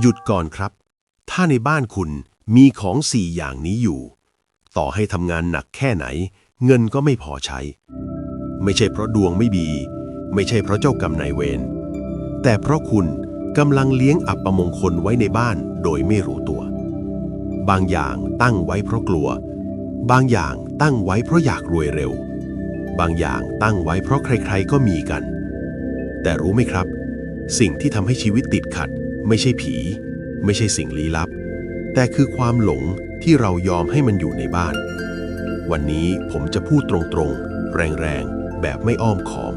หยุดก่อนครับ ถ้าในบ้านคุณมีของสี่อย่างนี้อยู่ ต่อให้ทำงานหนักแค่ไหน เงินก็ไม่พอใช้ ไม่ใช่เพราะดวงไม่ดี ไม่ใช่เพราะเจ้ากรรมนายเวร แต่เพราะคุณกำลังเลี้ยงอัปมงคลไว้ในบ้านโดยไม่รู้ตัว บางอย่างตั้งไว้เพราะกลัว บางอย่างตั้งไว้เพราะอยากรวยเร็ว บางอย่างตั้งไว้เพราะใครๆก็มีกัน แต่รู้ไหมครับ สิ่งที่ทำให้ชีวิตติดขัด ไม่ใช่ผี ไม่ใช่สิ่งลี้ลับ แต่คือความหลงที่เรายอมให้มันอยู่ในบ้าน วันนี้ผมจะพูดตรงๆ แรงๆ แบบไม่อ้อมขอม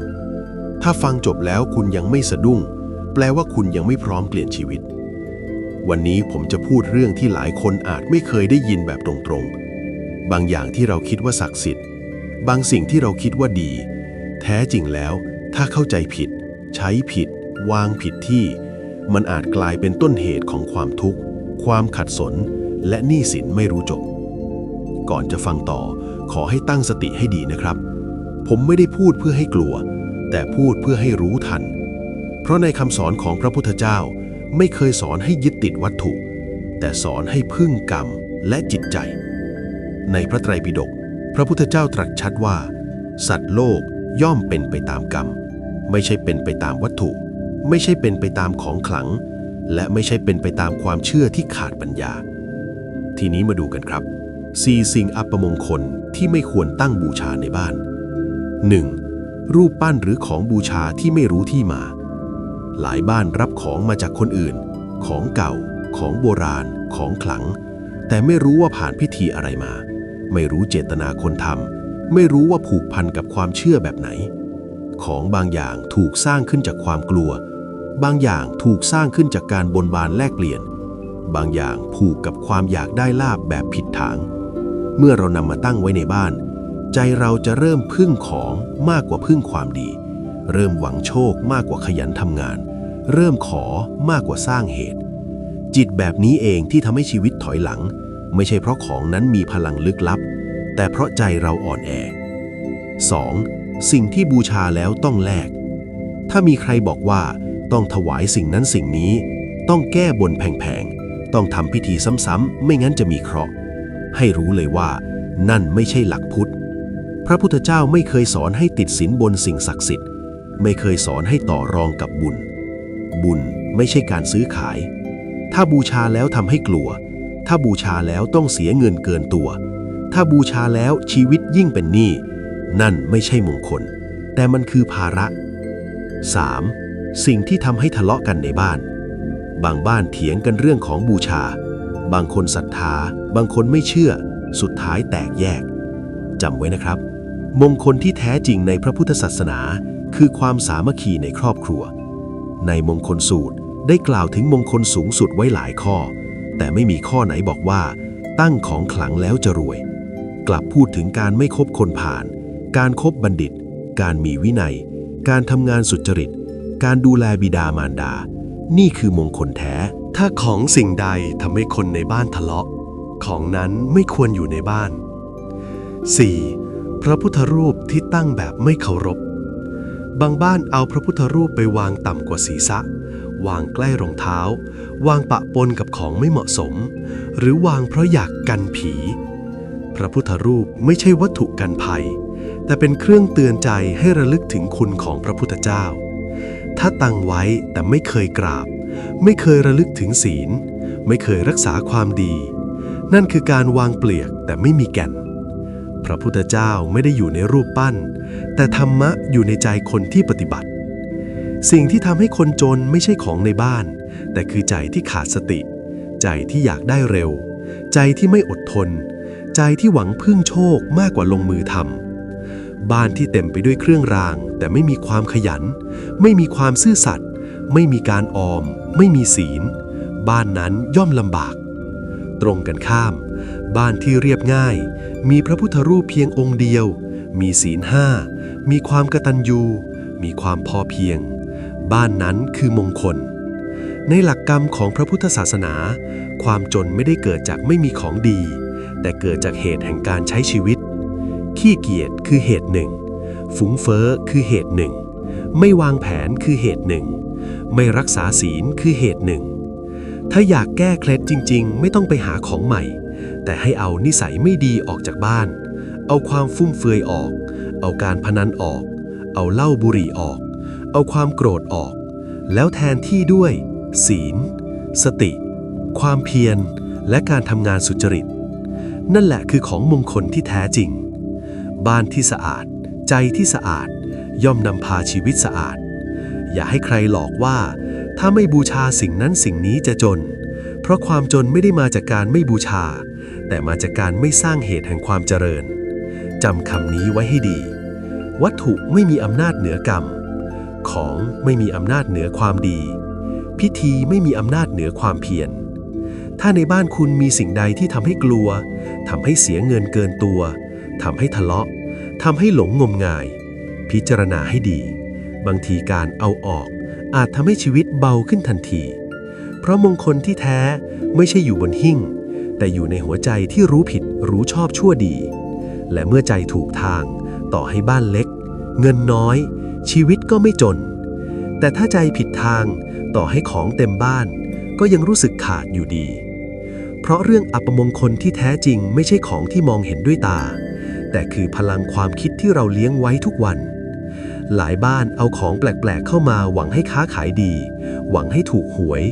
ถ้าฟังจบแล้วคุณยังไม่สะดุ้ง แปลว่าคุณยังไม่พร้อมเปลี่ยนชีวิต วันนี้ผมจะพูดเรื่องที่หลายคนอาจไม่เคยได้ยินแบบตรงๆ บางอย่างที่เราคิดว่าศักดิ์สิทธิ์ บางสิ่งที่เราคิดว่าดี แท้จริงแล้ว ถ้าเข้าใจผิด ใช้ผิด วางผิดที่ มันอาจกลายเป็นต้นเหตุของความทุกข์ ความขัดสน และหนี้สินไม่รู้จบ ก่อนจะฟังต่อ ขอให้ตั้งสติให้ดีนะครับ ผมไม่ได้พูดเพื่อให้กลัว แต่พูดเพื่อให้รู้ทัน เพราะในคำสอนของพระพุทธเจ้าไม่เคยสอนให้ยึดติดวัตถุ แต่สอนให้พึ่งกรรมและจิตใจ ในพระไตรปิฎกพระพุทธเจ้าตรัสชัดว่า สัตว์โลกย่อมเป็นไปตามกรรม ไม่ใช่เป็นไปตามวัตถุ ไม่ใช่เป็นไปตามของขลัง และไม่ใช่เป็นไปตามความเชื่อที่ขาดปัญญา ทีนี้มาดูกันครับสี่สิ่งอัปมงคลที่ไม่ควรตั้งบูชาในบ้าน 1. รูปปั้นหรือของบูชาที่ไม่รู้ที่มา หลายบ้านรับของมาจากคนอื่น ของเก่า ของโบราณ ของขลัง แต่ไม่รู้ว่าผ่านพิธีอะไรมา ไม่รู้เจตนาคนทำไม่รู้ว่าผูกพันกับความเชื่อแบบไหน ของบางอย่างถูกสร้างขึ้นจากความกลัว บางอย่างถูกสร้างขึ้นจากการบนบานแลกเปลี่ยน บางอย่างผูกกับความอยากได้ลาบแบบผิดทาง เมื่อเรานำมาตั้งไว้ในบ้าน ใจเราจะเริ่มพึ่งของมากกว่าพึ่งความดี เริ่มหวังโชคมากกว่าขยันทำงาน เริ่มขอมากกว่าสร้างเหตุ จิตแบบนี้เองที่ทำให้ชีวิตถอยหลัง ไม่ใช่เพราะของนั้นมีพลังลึกลับ แต่เพราะใจเราอ่อนแอ 2. สิ่งที่บูชาแล้วต้องแลก ถ้ามีใครบอกว่าต้องถวายสิ่งนั้นสิ่งนี้ ต้องแก้บนแผงๆ ต้องทำพิธีซ้ำๆ ไม่งั้นจะมีเคราะห์ ให้รู้เลยว่า นั่นไม่ใช่หลักพุทธ พระพุทธเจ้าไม่เคยสอนให้ติดสินบนสิ่งศักดิ์สิทธิ์ ไม่เคยสอนให้ต่อรองกับบุญ บุญไม่ใช่การซื้อขาย ถ้าบูชาแล้วทำให้กลัว ถ้าบูชาแล้วต้องเสียเงินเกินตัว ถ้าบูชาแล้วชีวิตยิ่งเป็นหนี้ นั่นไม่ใช่มงคล แต่มันคือภาระ 3. สิ่งที่ทำให้ทะเลาะกันในบ้าน บางบ้านเถียงกันเรื่องของบูชา บางคนศรัทธา บางคนไม่เชื่อ สุดท้ายแตกแยกจำไว้นะครับ มงคลที่แท้จริงในพระพุทธศาสนา คือความสามัคคีในครอบครัว ในมงคลสูตรได้กล่าวถึงมงคลสูงสุดไว้หลายข้อ แต่ไม่มีข้อไหนบอกว่า ตั้งของขลังแล้วจะรวย กลับพูดถึงการไม่คบคนผ่าน การครบบัณฑิต การมีวินัย การทำงานสุจริต การดูแลบิดามารดา นี่คือมงคลแท้ ถ้าของสิ่งใดทำให้คนในบ้านทะเลาะ ของนั้นไม่ควรอยู่ในบ้าน 4. พระพุทธรูปที่ตั้งแบบไม่เคารพ บางบ้านเอาพระพุทธรูปไปวางต่ำกว่าศีรษะ วางใกล้รองเท้า วางปะปนกับของไม่เหมาะสม หรือวางเพราะอยากกันผี พระพุทธรูปไม่ใช่วัตถุกันภัย แต่เป็นเครื่องเตือนใจให้ระลึกถึงคุณของพระพุทธเจ้า ถ้าตั้งไว้แต่ไม่เคยกราบ ไม่เคยระลึกถึงศีล ไม่เคยรักษาความดี นั่นคือการวางเปลือกแต่ไม่มีแก่น พระพุทธเจ้าไม่ได้อยู่ในรูปปั้น แต่ธรรมะอยู่ในใจคนที่ปฏิบัติ สิ่งที่ทำให้คนจนไม่ใช่ของในบ้าน แต่คือใจที่ขาดสติ ใจที่อยากได้เร็ว ใจที่ไม่อดทน ใจที่หวังพึ่งโชคมากกว่าลงมือทำ บ้านที่เต็มไปด้วยเครื่องราง แต่ไม่มีความขยัน ไม่มีความซื่อสัตย์ไม่มีการออม ไม่มีศีล บ้านนั้นย่อมลำบาก ตรงกันข้าม บ้านที่เรียบง่าย มีพระพุทธรูปเพียงองค์เดียว มีศีลห้า มีความกตัญญู มีความพอเพียง บ้านนั้นคือมงคล ในหลักกรรมของพระพุทธศาสนา ความจนไม่ได้เกิดจากไม่มีของดี แต่เกิดจากเหตุแห่งการใช้ชีวิต ขี้เกียจคือเหตุหนึ่งฟุ้งเฟ้อคือเหตุหนึ่ง ไม่วางแผนคือเหตุหนึ่ง ไม่รักษาศีลคือเหตุหนึ่ง ถ้าอยากแก้เคล็ดจริง ๆ ไม่ต้องไปหาของใหม่ แต่ให้เอานิสัยไม่ดีออกจากบ้าน เอาความฟุ่มเฟือยออก เอาการพนันออก เอาเหล้าบุหรี่ออก เอาความโกรธออก แล้วแทนที่ด้วย ศีล สติ ความเพียร และการทำงานสุจริต นั่นแหละคือของมงคลที่แท้จริง บ้านที่สะอาด ใจที่สะอาด ย่อมนำพาชีวิตสะอาด อย่าให้ใครหลอกว่า ถ้าไม่บูชาสิ่งนั้นสิ่งนี้จะจน เพราะความจนไม่ได้มาจากการไม่บูชา แต่มาจากการไม่สร้างเหตุแห่งความเจริญจำคำนี้ไว้ให้ดี วัตถุไม่มีอำนาจเหนือกรรม ของไม่มีอำนาจเหนือความดี พิธีไม่มีอำนาจเหนือความเพียรถ้าในบ้านคุณมีสิ่งใดที่ทำให้กลัวทำให้เสียเงินเกินตัว ทำให้ทะเลาะทำให้หลงงมงาย พิจารณาให้ดี บางทีการเอาออก อาจทำให้ชีวิตเบาขึ้นทันที เพราะมงคลที่แท้ไม่ใช่อยู่บนหิ้ง แต่อยู่ในหัวใจที่รู้ผิดรู้ชอบชั่วดี และเมื่อใจถูกทาง ต่อให้บ้านเล็ก เงินน้อย ชีวิตก็ไม่จน แต่ถ้าใจผิดทางต่อให้ของเต็มบ้าน ก็ยังรู้สึกขาดอยู่ดี เพราะเรื่องอัปมงคลที่แท้จริงไม่ใช่ของที่มองเห็นด้วยตา แต่คือพลังความคิดที่เราเลี้ยงไว้ทุกวัน หลายบ้านเอาของแปลกๆเข้ามาหวังให้ค้าขายดี หวังให้ถูกหวย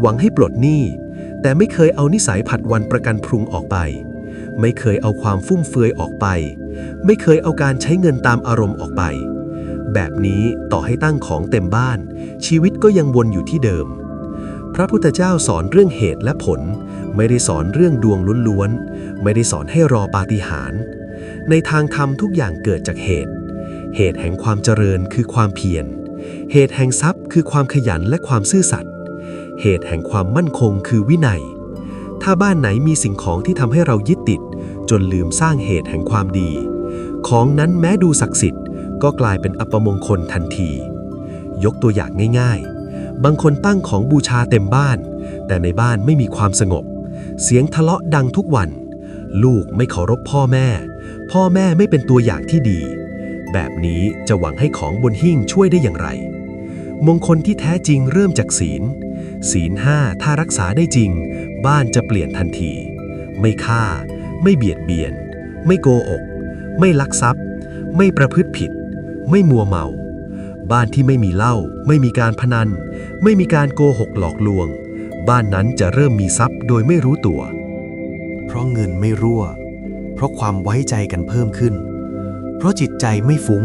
หวังให้ปลดหนี้ แต่ไม่เคยเอานิสัยผัดวันประกันพรุงออกไป ไม่เคยเอาความฟุ่มเฟือยออกไป ไม่เคยเอาการใช้เงินตามอารมณ์ออกไป แบบนี้ต่อให้ตั้งของเต็มบ้าน ชีวิตก็ยังวนอยู่ที่เดิมพระพุทธเจ้าสอนเรื่องเหตุและผล ไม่ได้สอนเรื่องดวงล้วนๆ ไม่ได้สอนให้รอปาฏิหาริย์ ในทางธรรมทุกอย่างเกิดจากเหตุ เหตุแห่งความเจริญคือความเพียร เหตุแห่งทรัพย์คือความขยันและความซื่อสัตย์ เหตุแห่งความมั่นคงคือวินัย ถ้าบ้านไหนมีสิ่งของที่ทำให้เรายึดติด จนลืมสร้างเหตุแห่งความดี ของนั้นแม้ดูศักดิ์สิทธิ์ ก็กลายเป็นอัปมงคลทันที ยกตัวอย่างง่าย ๆ บางคนตั้งของบูชาเต็มบ้าน แต่ในบ้านไม่มีความสงบ เสียงทะเลาะดังทุกวัน ลูกไม่เคารพพ่อแม่ พ่อแม่ไม่เป็นตัวอย่างที่ดี แบบนี้จะหวังให้ของบนหิ้งช่วยได้อย่างไร มงคลที่แท้จริงเริ่มจากศีล ศีลห้าถ้ารักษาได้จริง บ้านจะเปลี่ยนทันที ไม่ฆ่า ไม่เบียดเบียน ไม่โกหกไม่ลักทรัพย์ ไม่ประพฤติผิด ไม่มัวเมา บ้านที่ไม่มีเหล้าไม่มีการพนัน ไม่มีการโกหกหลอกลวง บ้านนั้นจะเริ่มมีทรัพย์โดยไม่รู้ตัว เพราะเงินไม่รั่ว ราะความไว้ใจกันเพิ่มขึ้น เพราะจิตใจไม่ฟุง้ง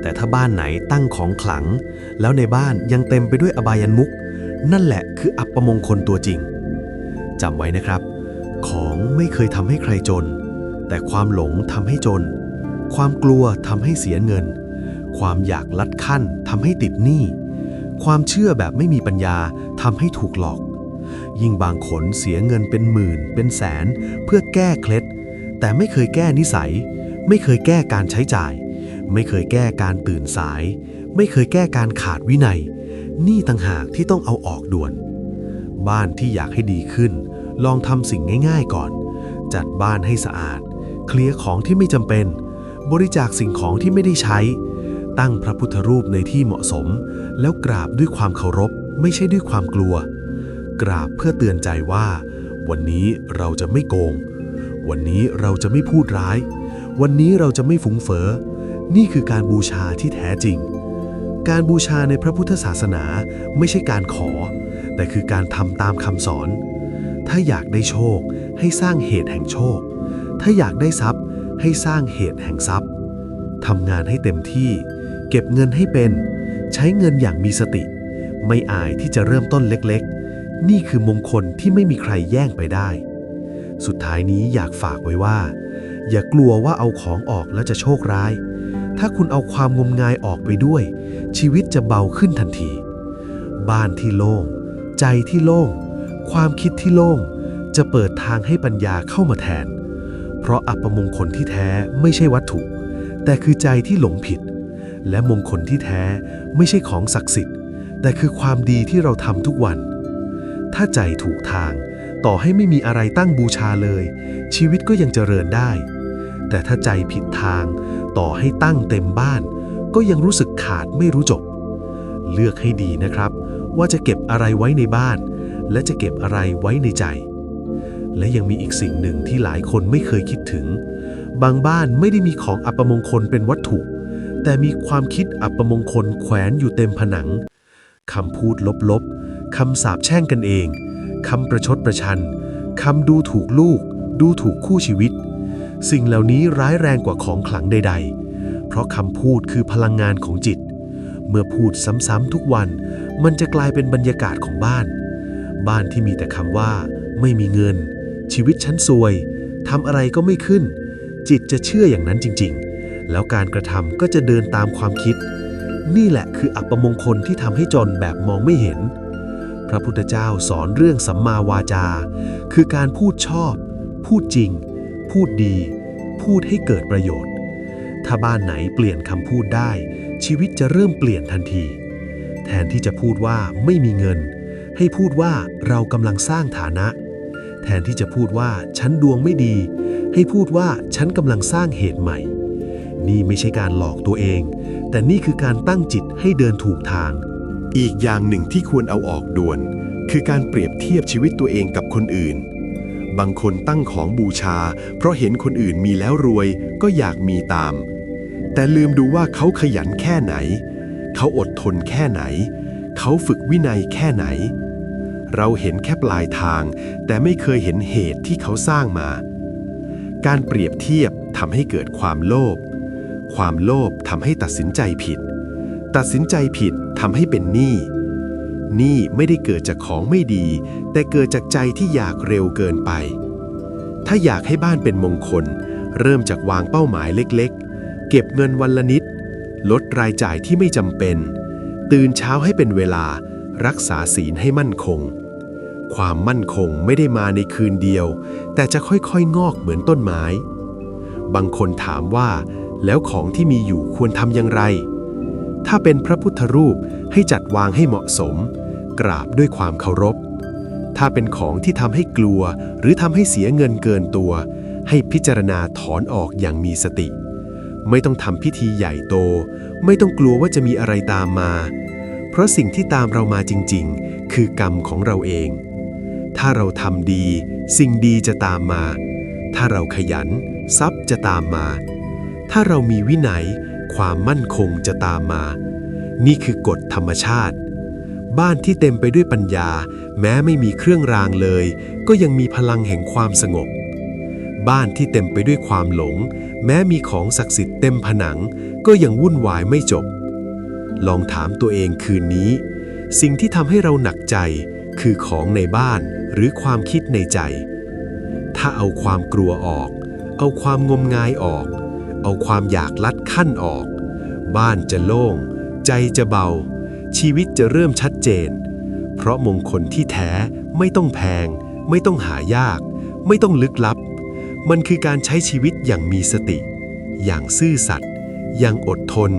แต่ถ้าบ้านไหนตั้งของขลัง แล้วในบ้านยังเต็มไปด้วยอบายันมุก นั่นแหละคืออัปมงคลตัวจริงจำไว้นะครับ ของไม่เคยทำให้ใครจน แต่ความหลงทำให้จน ความกลัวทำให้เสียเงิน ความอยากลัดขั้นทำให้ติดหนี้ความเชื่อแบบไม่มีปัญญาทำให้ถูกหลอก ยิ่งบางคนเสียเงินเป็นหมื่นเป็นแสน เพื่อแก้เคล็ด แต่ไม่เคยแก้นิสัย ไม่เคยแก้การใช้จ่าย ไม่เคยแก้การตื่นสาย ไม่เคยแก้การขาดวินัย นี่ต่างหากที่ต้องเอาออกด่วน บ้านที่อยากให้ดีขึ้น ลองทำสิ่งง่าย ๆก่อน จัดบ้านให้สะอาด เคลียร์ของที่ไม่จำเป็น บริจาคสิ่งของที่ไม่ได้ใช้ ตั้งพระพุทธรูปในที่เหมาะสม แล้วกราบด้วยความเคารพ ไม่ใช่ด้วยความกลัว กราบเพื่อเตือนใจว่า วันนี้เราจะไม่โกง วันนี้เราจะไม่พูดร้าย วันนี้เราจะไม่ฟุ้งเฟอ้อนี่คือการบูชาที่แท้จริง การบูชาในพระพุทธศาสนาไม่ใช่การขอ แต่คือการทำตามคำสอน ถ้าอยากได้โชค ให้สร้างเหตุแห่งโชค ถ้าอยากได้ทรัพย์ ให้สร้างเหตุแห่งทรัพย์ทำงานให้เต็มที่ เก็บเงินให้เป็น ใช้เงินอย่างมีสติ ไม่อายที่จะเริ่มต้นเล็กๆ นี่คือมงคลที่ไม่มีใครแย่งไปได้ สุดท้ายนี้อยากฝากไว้ว่า อย่ากลัวว่าเอาของออกแล้วจะโชคร้าย ถ้าคุณเอาความงมงายออกไปด้วย ชีวิตจะเบาขึ้นทันที บ้านที่โล่ง ใจที่โล่ง ความคิดที่โล่ง จะเปิดทางให้ปัญญาเข้ามาแทน เพราะอัปมงคลที่แท้ไม่ใช่วัตถุ แต่คือใจที่หลงผิด และมงคลที่แท้ไม่ใช่ของศักดิ์สิทธิ์ แต่คือความดีที่เราทำทุกวัน ถ้าใจถูกทาง ต่อให้ไม่มีอะไรตั้งบูชาเลย ชีวิตก็ยังเจริญได้ แต่ถ้าใจผิดทาง ต่อให้ตั้งเต็มบ้าน ก็ยังรู้สึกขาดไม่รู้จบ เลือกให้ดีนะครับ ว่าจะเก็บอะไรไว้ในบ้าน และจะเก็บอะไรไว้ในใจ และยังมีอีกสิ่งหนึ่งที่หลายคนไม่เคยคิดถึง บางบ้านไม่ได้มีของอัปมงคลเป็นวัตถุ แต่มีความคิดอัปมงคลแขวนอยู่เต็มผนังคำพูดลบๆคำสาปแช่งกันเอง คำประชดประชันคำดูถูกลูก ดูถูกคู่ชีวิต สิ่งเหล่านี้ร้ายแรงกว่าของขลังใด ๆ เพราะคำพูดคือพลังงานของจิต เมื่อพูดซ้ำๆทุกวัน มันจะกลายเป็นบรรยากาศของบ้าน บ้านที่มีแต่คำว่า ไม่มีเงิน ชีวิตฉันซวยทำอะไรก็ไม่ขึ้น จิตจะเชื่ออย่างนั้นจริง ๆ แล้วการกระทำก็จะเดินตามความคิด นี่แหละคืออัปมงคลที่ทำให้จนแบบมองไม่เห็น พระพุทธเจ้าสอนเรื่องสัมมาวาจา คือการพูดชอบ พูดจริง พูดดี พูดให้เกิดประโยชน์ ถ้าบ้านไหนเปลี่ยนคำพูดได้ ชีวิตจะเริ่มเปลี่ยนทันที แทนที่จะพูดว่าไม่มีเงิน ให้พูดว่าเรากำลังสร้างฐานะ แทนที่จะพูดว่าฉันดวงไม่ดี ให้พูดว่าฉันกำลังสร้างเหตุใหม่ นี่ไม่ใช่การหลอกตัวเอง แต่นี่คือการตั้งจิตให้เดินถูกทาง อีกอย่างหนึ่งที่ควรเอาออกด่วน คือการเปรียบเทียบชีวิตตัวเองกับคนอื่น บางคนตั้งของบูชา เพราะเห็นคนอื่นมีแล้วรวยก็อยากมีตาม แต่ลืมดูว่าเขาขยันแค่ไหน เขาอดทนแค่ไหน เขาฝึกวินัยแค่ไหน เราเห็นแค่ปลายทาง แต่ไม่เคยเห็นเหตุที่เขาสร้างมา การเปรียบเทียบทำให้เกิดความโลภความโลภทำให้ตัดสินใจผิด ตัดสินใจผิด ทำให้เป็นหนี้หนี้ไม่ได้เกิดจากของไม่ดี แต่เกิดจากใจที่อยากเร็วเกินไป ถ้าอยากให้บ้านเป็นมงคล เริ่มจากวางเป้าหมายเล็กๆ เก็บเงินวันละนิด ลดรายจ่ายที่ไม่จำเป็น ตื่นเช้าให้เป็นเวลา รักษาศีลให้มั่นคง ความมั่นคงไม่ได้มาในคืนเดียว แต่จะค่อยๆ งอกเหมือนต้นไม้ บางคนถามว่า แล้วของที่มีอยู่ควรทำอย่างไร ถ้าเป็นพระพุทธรูปให้จัดวางให้เหมาะสม กราบด้วยความเคารพ ถ้าเป็นของที่ทำให้กลัว หรือทำให้เสียเงินเกินตัว ให้พิจารณาถอนออกอย่างมีสติ ไม่ต้องทำพิธีใหญ่โต ไม่ต้องกลัวว่าจะมีอะไรตามมา เพราะสิ่งที่ตามเรามาจริง ๆ คือกรรมของเราเอง ถ้าเราทำดี สิ่งดีจะตามมา ถ้าเราขยัน ทรัพย์จะตามมา ถ้าเรามีวินัย ความมั่นคงจะตามมา นี่คือกฎธรรมชาติ บ้านที่เต็มไปด้วยปัญญา แม้ไม่มีเครื่องรางเลย ก็ยังมีพลังแห่งความสงบ บ้านที่เต็มไปด้วยความหลง แม้มีของศักดิ์สิทธิ์เต็มผนัง ก็ยังวุ่นวายไม่จบ ลองถามตัวเองคืนนี้ สิ่งที่ทำให้เราหนักใจคือของในบ้านหรือความคิดในใจ ถ้าเอาความกลัวออก เอาความงมงายออก เอาความอยากลัดขั้นออก บ้านจะโล่ง ใจจะเบา ชีวิตจะเริ่มชัดเจน เพราะมงคลที่แท้ไม่ต้องแพง ไม่ต้องหายาก ไม่ต้องลึกลับ มันคือการใช้ชีวิตอย่างมีสติ อย่างซื่อสัตย์อย่างอดทน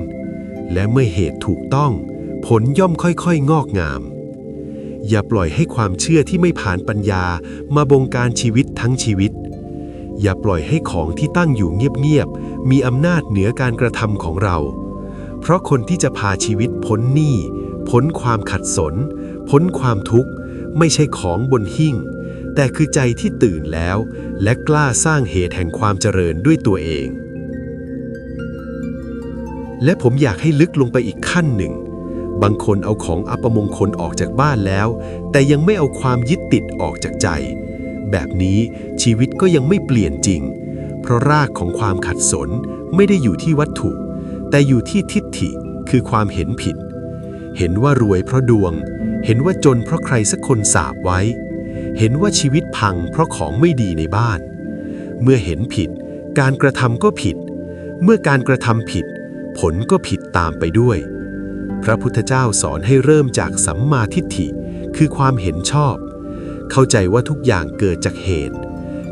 และเมื่อเหตุถูกต้อง ผลย่อมค่อยๆ งอกงาม อย่าปล่อยให้ความเชื่อที่ไม่ผ่านปัญญามาบงการชีวิตทั้งชีวิต อย่าปล่อยให้ของที่ตั้งอยู่เงียบๆ มีอำนาจเหนือการกระทำของเรา เพราะคนที่จะพาชีวิตพ้นหนี้ พ้นความขัดสน พ้นความทุกข์ ไม่ใช่ของบนหิ้ง แต่คือใจที่ตื่นแล้ว และกล้าสร้างเหตุแห่งความเจริญด้วยตัวเอง และผมอยากให้ลึกลงไปอีกขั้นหนึ่งบางคนเอาของอัปมงคลออกจากบ้านแล้ว แต่ยังไม่เอาความยึดติดออกจากใจ แบบนี้ชีวิตก็ยังไม่เปลี่ยนจริง เพราะรากของความขัดสนไม่ได้อยู่ที่วัตถุ แต่อยู่ที่ทิฏฐิคือความเห็นผิด เห็นว่ารวยเพราะดวง เห็นว่าจนเพราะใครสักคนสาบไว้ เห็นว่าชีวิตพังเพราะของไม่ดีในบ้าน เมื่อเห็นผิด การกระทำก็ผิด เมื่อการกระทำผิด ผลก็ผิดตามไปด้วย พระพุทธเจ้าสอนให้เริ่มจากสัมมาทิฏฐิคือความเห็นชอบ เข้าใจว่าทุกอย่างเกิดจากเหตุ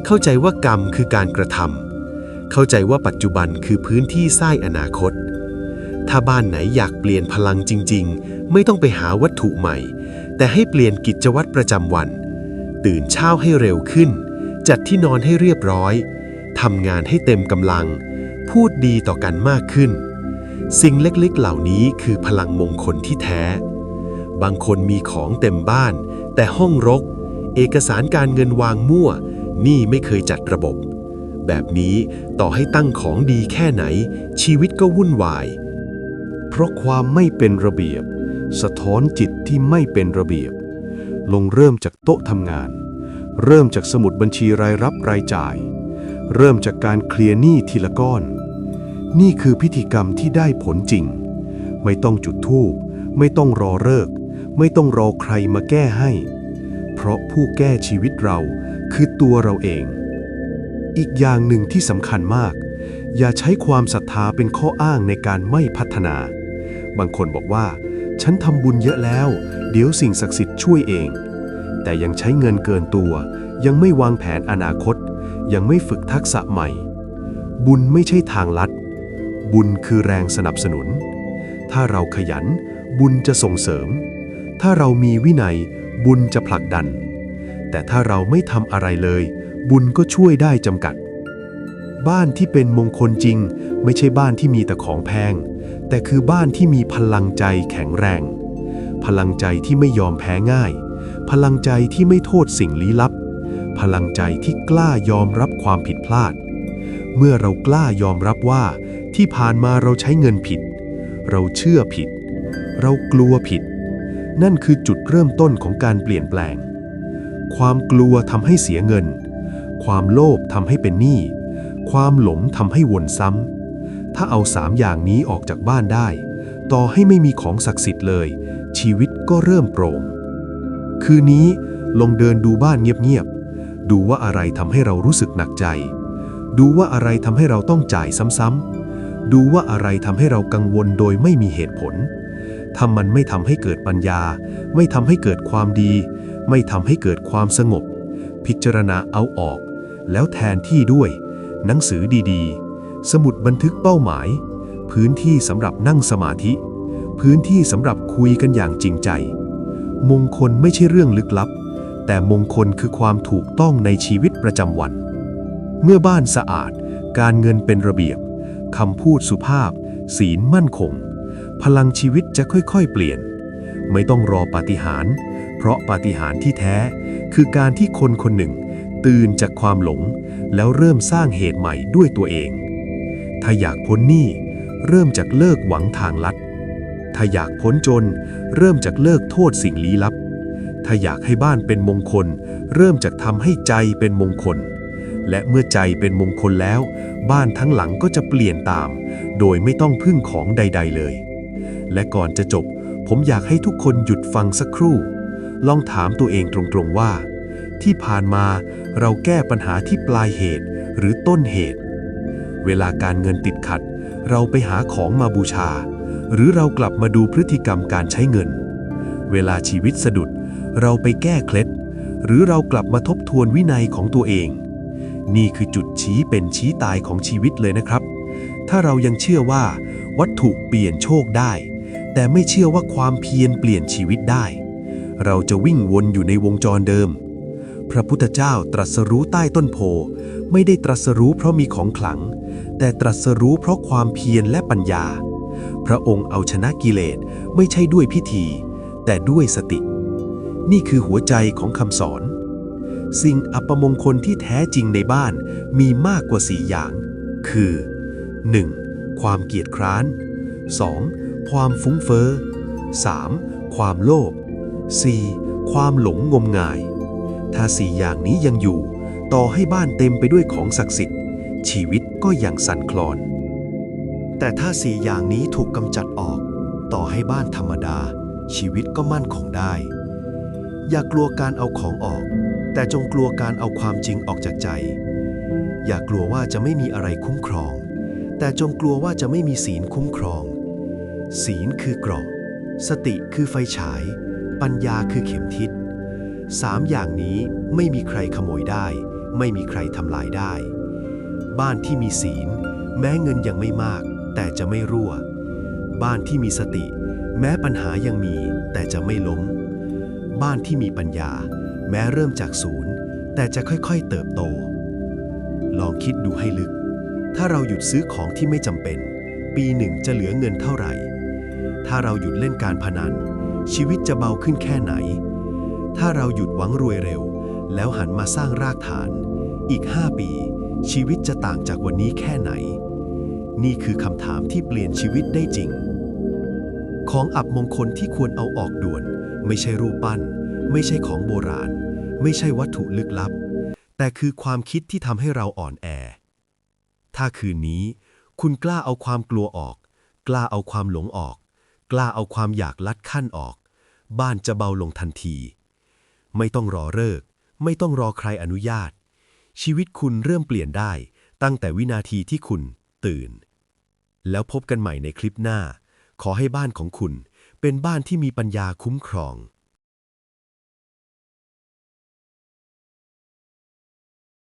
เข้าใจว่ากรรมคือการกระทำเข้าใจว่าปัจจุบันคือพื้นที่สร้างอนาคต ถ้าบ้านไหนอยากเปลี่ยนพลังจริง ๆ ไม่ต้องไปหาวัตถุใหม่ แต่ให้เปลี่ยนกิจวัตรประจำวัน ตื่นเช้าให้เร็วขึ้น จัดที่นอนให้เรียบร้อยทำงานให้เต็มกำลัง พูดดีต่อกันมากขึ้น สิ่งเล็กๆเหล่านี้คือพลังมงคลที่แท้ บางคนมีของเต็มบ้าน แต่ห้องรก เอกสารการเงินวางมั่ว นี่ไม่เคยจัดระบบ แบบนี้ต่อให้ตั้งของดีแค่ไหน ชีวิตก็วุ่นวาย เพราะความไม่เป็นระเบียบ สะท้อนจิตที่ไม่เป็นระเบียบ ลงเริ่มจากโต๊ะทำงาน เริ่มจากสมุดบัญชีรายรับรายจ่าย เริ่มจากการเคลียร์หนี้ทีละก้อน นี่คือพิธีกรรมที่ได้ผลจริง ไม่ต้องจุดธูปไม่ต้องรอเลิก ไม่ต้องรอใครมาแก้ให้ ราะผู้แก้ชีวิตเราคือตัวเราเอง อีกอย่างหนึ่งที่สำคัญมาก อย่าใช้ความศรัทธาเป็นข้ออ้างในการไม่พัฒนา บางคนบอกว่า ฉันทำบุญเยอะแล้ว เดี๋ยวสิ่งศักดิ์สิทธิ์ช่วยเอง แต่ยังใช้เงินเกินตัว ยังไม่วางแผนอนาคต ยังไม่ฝึกทักษะใหม่ บุญไม่ใช่ทางลัด บุญคือแรงสนับสนุน ถ้าเราขยัน บุญจะส่งเสริม ถ้าเรามีวินัย บุญจะผลักดัน แต่ถ้าเราไม่ทำอะไรเลย บุญก็ช่วยได้จำกัด บ้านที่เป็นมงคลจริง ไม่ใช่บ้านที่มีแต่ของแพง แต่คือบ้านที่มีพลังใจแข็งแรง พลังใจที่ไม่ยอมแพ้ง่าย พลังใจที่ไม่โทษสิ่งลี้ลับ พลังใจที่กล้ายอมรับความผิดพลาด เมื่อเรากล้ายอมรับว่า ที่ผ่านมาเราใช้เงินผิด เราเชื่อผิด เรากลัวผิด นั่นคือจุดเริ่มต้นของการเปลี่ยนแปลง ความกลัวทำให้เสียเงิน ความโลภทำให้เป็นหนี้ ความหลงทำให้วนซ้ำ ถ้าเอาสามอย่างนี้ออกจากบ้านได้ ต่อให้ไม่มีของศักดิ์สิทธิ์เลย ชีวิตก็เริ่มโปร่ง คืนนี้ลองเดินดูบ้านเงียบๆ ดูว่าอะไรทำให้เรารู้สึกหนักใจ ดูว่าอะไรทำให้เราต้องจ่ายซ้ำๆ ดูว่าอะไรทำให้เรากังวลโดยไม่มีเหตุผล ถ้ามันไม่ทำให้เกิดปัญญา ไม่ทำให้เกิดความดี ไม่ทำให้เกิดความสงบ พิจารณาเอาออก แล้วแทนที่ด้วย หนังสือดีๆ สมุดบันทึกเป้าหมาย พื้นที่สำหรับนั่งสมาธิ พื้นที่สำหรับคุยกันอย่างจริงใจ มงคลไม่ใช่เรื่องลึกลับ แต่มงคลคือความถูกต้องในชีวิตประจำวัน เมื่อบ้านสะอาด การเงินเป็นระเบียบคำพูดสุภาพ ศีลมั่นคง พลังชีวิตจะค่อยๆ เปลี่ยน ไม่ต้องรอปาฏิหาริย์เพราะปาฏิหาริย์ที่แท้ คือการที่คนคนหนึ่ง ตื่นจากความหลง แล้วเริ่มสร้างเหตุใหม่ด้วยตัวเอง ถ้าอยากพ้นหนี้เริ่มจากเลิกหวังทางลัด ถ้าอยากพ้นจน เริ่มจากเลิกโทษสิ่งลี้ลับ ถ้าอยากให้บ้านเป็นมงคล เริ่มจากทำให้ใจเป็นมงคล และเมื่อใจเป็นมงคลแล้ว บ้านทั้งหลังก็จะเปลี่ยนตาม โดยไม่ต้องพึ่งของใด ๆ เลย และก่อนจะจบ ผมอยากให้ทุกคนหยุดฟังสักครู่ ลองถามตัวเองตรงๆว่า ที่ผ่านมาเราแก้ปัญหาที่ปลายเหตุหรือต้นเหตุ เวลาการเงินติดขัด เราไปหาของมาบูชา หรือเรากลับมาดูพฤติกรรมการใช้เงิน เวลาชีวิตสะดุด เราไปแก้เคล็ด หรือเรากลับมาทบทวนวินัยของตัวเอง นี่คือจุดชี้เป็นชี้ตายของชีวิตเลยนะครับถ้าเรายังเชื่อว่า วัตถุเปลี่ยนโชคได้ แต่ไม่เชื่อว่าความเพียรเปลี่ยนชีวิตได้ เราจะวิ่งวนอยู่ในวงจรเดิม พระพุทธเจ้าตรัสรู้ใต้ต้นโพ ไม่ได้ตรัสรู้เพราะมีของขลัง แต่ตรัสรู้เพราะความเพียรและปัญญา พระองค์เอาชนะกิเลสไม่ใช่ด้วยพิธี แต่ด้วยสติ นี่คือหัวใจของคำสอน สิ่งอัปมงคลที่แท้จริงในบ้านมีมากกว่าสี่อย่าง คือ 1. ความเกียจคร้าน 2. ความฟุ้งเฟ้อ 3. ความโลภ 4. ความหลงงมงาย ถ้าสี่อย่างนี้ยังอยู่ ต่อให้บ้านเต็มไปด้วยของศักดิ์สิทธิ์ ชีวิตก็ยังสั่นคลอน แต่ถ้าสี่อย่างนี้ถูกกำจัดออก ต่อให้บ้านธรรมดา ชีวิตก็มั่นคงได้ อย่ากลัวการเอาของออก แต่จงกลัวการเอาความจริงออกจากใจ อย่ากลัวว่าจะไม่มีอะไรคุ้มครอง แต่จงกลัวว่าจะไม่มีศีลคุ้มครอง ศีลคือกราะสติคือไฟฉาย ปัญญาคือเข็มทิศสามอย่างนี้ไม่มีใครขโมยได้ ไม่มีใครทำลายได้ บ้านที่มีศีล แม้เงินยังไม่มาก แต่จะไม่รั่ว บ้านที่มีสติ แม้ปัญหายังมี แต่จะไม่ล้ม บ้านที่มีปัญญา แม้เริ่มจากศูนย์ แต่จะค่อยๆเติบโต ลองคิดดูให้ลึก ถ้าเราหยุดซื้อของที่ไม่จำเป็น ปีหนึ่งจะเหลือเงินเท่าไหร่ ถ้าเราหยุดเล่นการพนัน ชีวิตจะเบาขึ้นแค่ไหน ถ้าเราหยุดหวังรวยเร็ว แล้วหันมาสร้างรากฐาน อีก 5 ปี ชีวิตจะต่างจากวันนี้แค่ไหน นี่คือคำถามที่เปลี่ยนชีวิตได้จริง ของอับมงคลที่ควรเอาออกด่วน ไม่ใช่รูปปั้น ไม่ใช่ของโบราณ ไม่ใช่วัตถุลึกลับ แต่คือความคิดที่ทำให้เราอ่อนแอ ถ้าคืนนี้ คุณกล้าเอาความกลัวออก กล้าเอาความหลงออก กล้าเอาความอยากลัดขั้นออก บ้านจะเบาลงทันที ไม่ต้องรอเลิก ไม่ต้องรอใครอนุญาต ชีวิตคุณเริ่มเปลี่ยนได้ ตั้งแต่วินาทีที่คุณตื่น แล้วพบกันใหม่ในคลิปหน้า ขอให้บ้านของคุณเป็นบ้านที่มีปัญญาคุ้มครอง